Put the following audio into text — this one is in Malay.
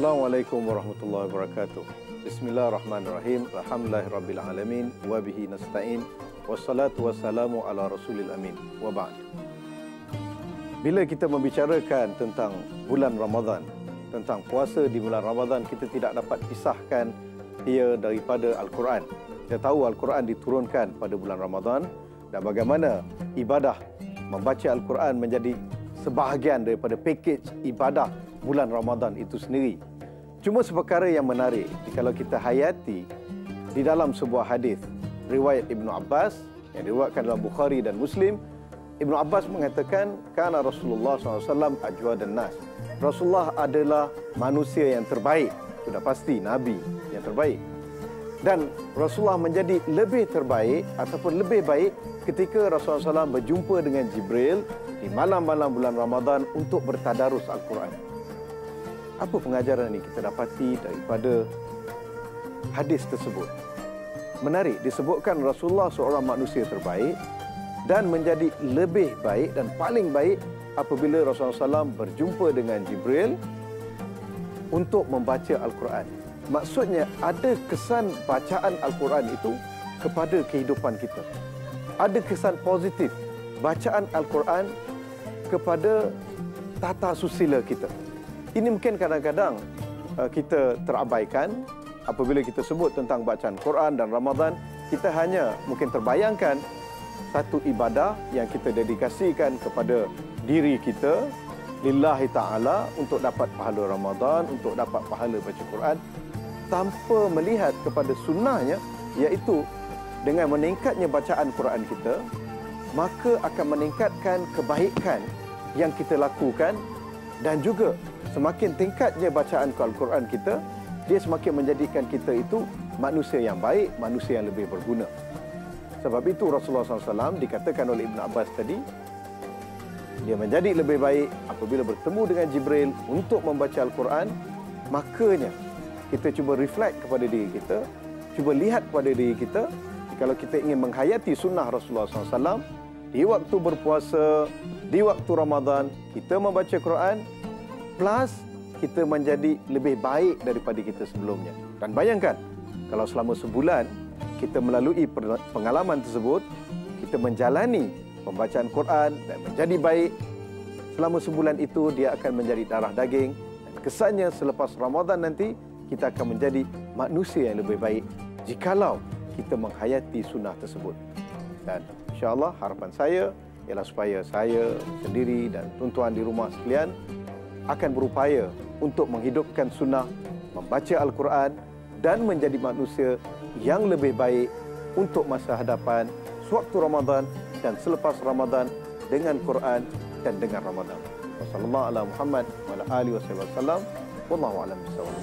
Assalamualaikum warahmatullahi wabarakatuh. Bismillahirrahmanirrahim. Alhamdulillahirabbil wa bihi nasta'in. Wassalatu wassalamu ala Rasulil amin. Wa ba'd. Bila kita membicarakan tentang bulan Ramadan, tentang puasa di bulan Ramadan, kita tidak dapat pisahkan ia daripada Al-Quran. Kita tahu Al-Quran diturunkan pada bulan Ramadan dan bagaimana ibadah membaca Al-Quran menjadi sebahagian daripada pakej ibadah bulan Ramadan itu sendiri. Cuma seperkara yang menarik kalau kita hayati di dalam sebuah hadis riwayat Ibnu Abbas yang diriwayatkan dalam Bukhari dan Muslim Ibnu Abbas mengatakan karena Rasulullah SAW ajwa dan nas. Rasulullah adalah manusia yang terbaik. Sudah pasti Nabi yang terbaik. Dan Rasulullah menjadi lebih terbaik ataupun lebih baik ketika Rasulullah SAW berjumpa dengan Jibril di malam-malam bulan Ramadan untuk bertadarus Al-Quran. Apa pengajaran yang kita dapati daripada hadis tersebut? Menarik, disebutkan Rasulullah seorang manusia terbaik dan menjadi lebih baik dan paling baik apabila Rasulullah SAW berjumpa dengan Jibril untuk membaca Al-Quran. Maksudnya ada kesan bacaan Al-Quran itu kepada kehidupan kita. Ada kesan positif bacaan Al-Quran kepada tata susila kita. Ini mungkin kadang-kadang uh, kita terabaikan apabila kita sebut tentang bacaan Quran dan Ramadan, kita hanya mungkin terbayangkan satu ibadah yang kita dedikasikan kepada diri kita lillahi taala untuk dapat pahala Ramadan, untuk dapat pahala baca Quran tanpa melihat kepada sunnahnya iaitu dengan meningkatnya bacaan Quran kita maka akan meningkatkan kebaikan yang kita lakukan dan juga semakin tingkatnya bacaan Al-Quran kita dia semakin menjadikan kita itu manusia yang baik, manusia yang lebih berguna. Sebab itu Rasulullah SAW dikatakan oleh Ibn Abbas tadi, dia menjadi lebih baik apabila bertemu dengan Jibril untuk membaca Al-Quran, makanya kita cuba reflect kepada diri kita, cuba lihat kepada diri kita, kalau kita ingin menghayati sunnah Rasulullah SAW, di waktu berpuasa, di waktu Ramadan, kita membaca Quran, plus kita menjadi lebih baik daripada kita sebelumnya. Dan bayangkan, kalau selama sebulan kita melalui pengalaman tersebut, kita menjalani pembacaan Quran dan menjadi baik. Selama sebulan itu dia akan menjadi darah daging dan kesannya selepas Ramadan nanti kita akan menjadi manusia yang lebih baik jikalau kita menghayati sunnah tersebut. Dan insya-Allah harapan saya ialah supaya saya sendiri dan tuan-tuan di rumah sekalian akan berupaya untuk menghidupkan sunnah, membaca Al-Quran dan menjadi manusia yang lebih baik untuk masa hadapan sewaktu Ramadan dan selepas Ramadan dengan Quran dan dengan Ramadan. Wassalamualaikum warahmatullahi wabarakatuh. Wallahu a'lam bishawab.